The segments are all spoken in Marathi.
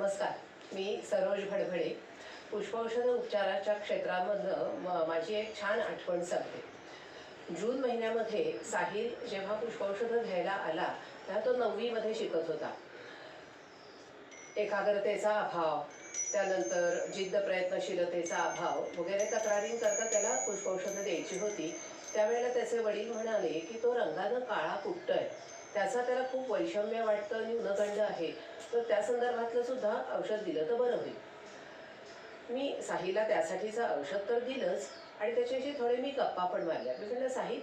नमस्कार. मी सरोज भडभडे. पुष्पौषध उपचाराच्या क्षेत्रामधलं म माझी एक छान आठवण सांगते. जून महिन्यामध्ये साहिल जेव्हा पुष्पौषधं घ्यायला आला तेव्हा तो नववीमध्ये शिकत होता. एकाग्रतेचा अभाव त्यानंतर जिद्द प्रयत्नशीलतेचा अभाव वगैरे तक्रारींकरता त्याला पुष्पौषधं द्यायची होती. त्यावेळेला त्याचे वडील म्हणाले की तो रंगानं काळा कुट्टय त्याचा त्याला खूप वैषम्य वाटतं न्यूनगंड आहे. तर त्या संदर्भातलं सुद्धा औषध दिलं तर बरं होईल. मी साहीला त्यासाठीचं औषध तर दिलंच आणि त्याच्याशी थोडे मी गप्पा पण मारल्या. मी म्हटलं साही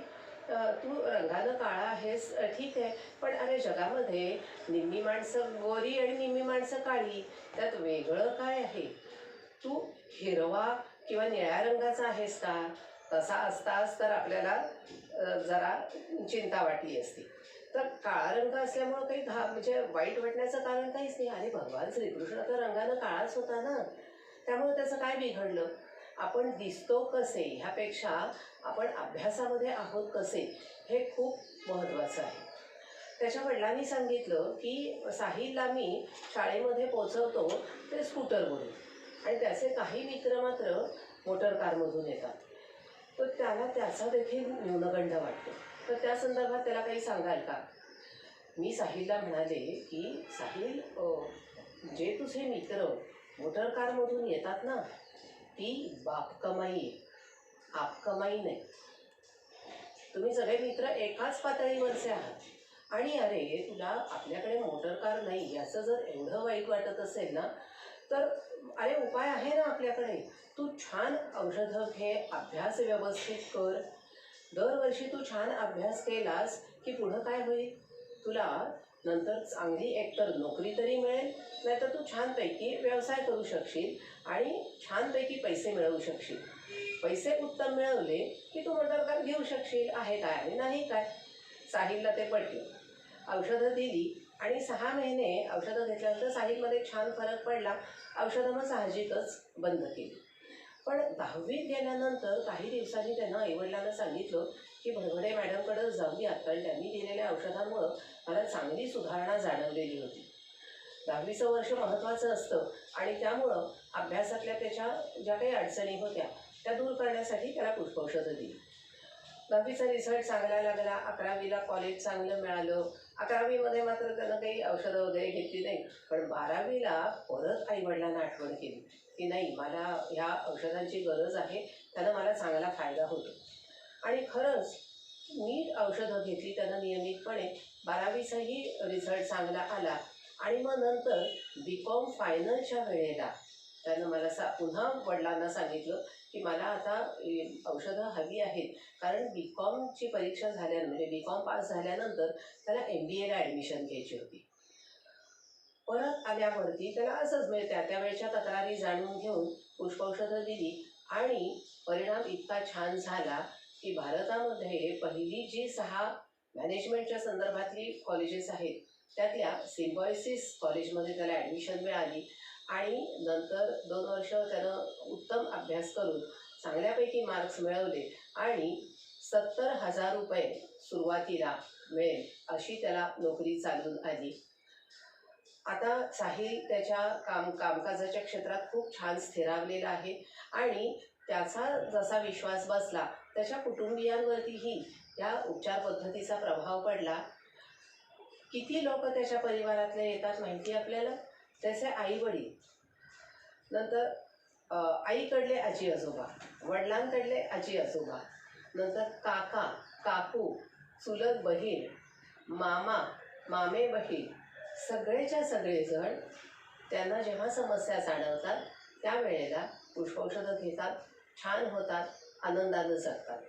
तू रंगानं काळा आहेस ठीक आहे. पण अरे जगामध्ये निम्मी माणसं गोरी आणि निम्मी माणसं काळी त्यात वेगळं काय आहे? तू हिरवा किंवा निळ्या रंगाचा आहेस का? तसा असतास तर आपल्याला जरा चिंता वाटली असती. तर काळा रंग असल्यामुळं काही घा म्हणजे वाईट वाटण्याचं कारण काहीच नाही. अरे भगवान श्रीकृष्ण तर रंगानं काळाच होता ना. त्यामुळे त्याचं काय बिघडलं? आपण दिसतो कसे? ह्यापेक्षा आपण अभ्यासामध्ये आहोत कसे? हे खूप महत्त्वाचं आहे. त्याच्या वडिलांनी सांगितलं की साहिलला मी शाळेमध्ये पोचवतो ते स्कूटरवरून आणि त्याचे काही मित्र मात्र मोटर कारमधून येतात. तर त्याला त्याचा देखील न्यूनगंड वाटतो. तर त्या संदर्भात त्याला काही सांगाल का? मी साहिलला म्हणाले की साहिल जे तुझे मित्र मोटर कारमधून येतात ना ती बाप कमाई आप कमाई नाही. तुम्ही सगळे मित्र एकाच पातळीवरचे आहात. आणि अरे तुला आपल्याकडे मोटर कार नाही याचं जर एवढं वाईट वाटत असेल ना तर अरे उपाय आहे ना आपल्याकडे. तू छान औषधं घे अभ्यास व्यवस्थित कर. दरवर्षी तू छान अभ्यास केलास की पुढं काय होईल? तुला नंतर चांगली एकतर नोकरी तरी मिळेल नाहीतर तू छानपैकी व्यवसाय करू शकशील आणि छानपैकी पैसे मिळवू शकशील. पैसे उत्तम मिळवले की तू मोटरकार घेऊ शकशील आहे काय आणि नाही काय? साहिलला ते पटलं. औषधं दिली आणि सहा महिने औषधं घेतल्यानंतर साहिलमध्ये छान फरक पडला. औषधं मग साहजिकच बंद केली. पण दहावीत गेल्यानंतर काही दिवसांनी त्यांना आईवडिलांना सांगितलं की भडभडे मॅडमकडं जाऊयात कारण त्यांनी दिलेल्या औषधामुळं मला चांगली सुधारणा जाणवलेली होती. दहावीचं वर्ष महत्त्वाचं असतं आणि त्यामुळं अभ्यासातल्या त्याच्या ज्या काही अडचणी होत्या त्या दूर करण्यासाठी त्याला पुष्पौषधं दिली. दहावीचा रिझल्ट चांगला लागला अकरावीला कॉलेज चांगलं मिळालं. अकरावीमध्ये मात्र त्यानं काही औषधं वगैरे घेतली नाही. पण बारावीला परत आईवडिलांना आठवण केली की नाही मला ह्या औषधांची गरज आहे त्यानं मला चांगला फायदा होतो. आणि खरंच मी औषधं घेतली त्यानं नियमितपणे. बारावीचाही रिझल्ट चांगला आला. आणि मग नंतर बी कॉम फायनलच्या वेळेला त्यानं मला सा पुन्हा वडिलांना सांगितलं की मला आता औषधं हवी आहेत. कारण बी कॉमची परीक्षा झाल्यानंतर म्हणजे बी कॉम पास झाल्यानंतर त्याला एम बी एला ॲडमिशन घ्यायची होती. परत आल्यावरती त्याला असंच म्हणजे त्या त्या वेळच्या तक्रारी जाणून घेऊन पुष्पौषधं दिली आणि परिणाम इतका छान झाला की भारतामध्ये पहिली जी सहा मॅनेजमेंटच्या संदर्भातली कॉलेजेस आहेत त्यातल्या सिम्बॉयसिस कॉलेजमध्ये त्याला ॲडमिशन मिळाली. आणि नंतर दोन वर्ष त्यानं उत्तम अभ्यास करून चांगल्यापैकी मार्क्स मिळवले आणि सत्तर हजार रुपये सुरुवातीला मिळेल अशी त्याला नोकरी चालून आली. आता साहिल त्याच्या काम कामकाजाच्या क्षेत्रात खूप छान स्थिरावलेला आहे आणि त्याचा जसा विश्वास बसला त्याच्या कुटुंबियांवरतीही या उपचार पद्धतीचा प्रभाव पडला. किती लोक त्याच्या परिवारातले येतात माहिती आपल्याला? त्याचे आई वडील नंतर आईकडले आजी आजोबा वडिलांकडले आजी आजोबा नंतर काका काकू चुलत बहीण मामा मामे बहीण सगळेच्या सगळेजण त्यांना जेव्हा समस्या जाणवतात त्यावेळेला पुष्पौषधं घेतात छान होतात आनंदानं जगतात.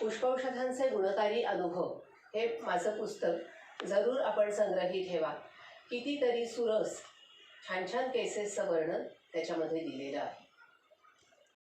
पुष्पौषधांचे गुणकारी अनुभव हे माझं पुस्तक जरूर आपण संग्रही ठेवा. कितीतरी सुरस छान छान केसेसचं वर्णन त्याच्यामध्ये दिलेलं आहे.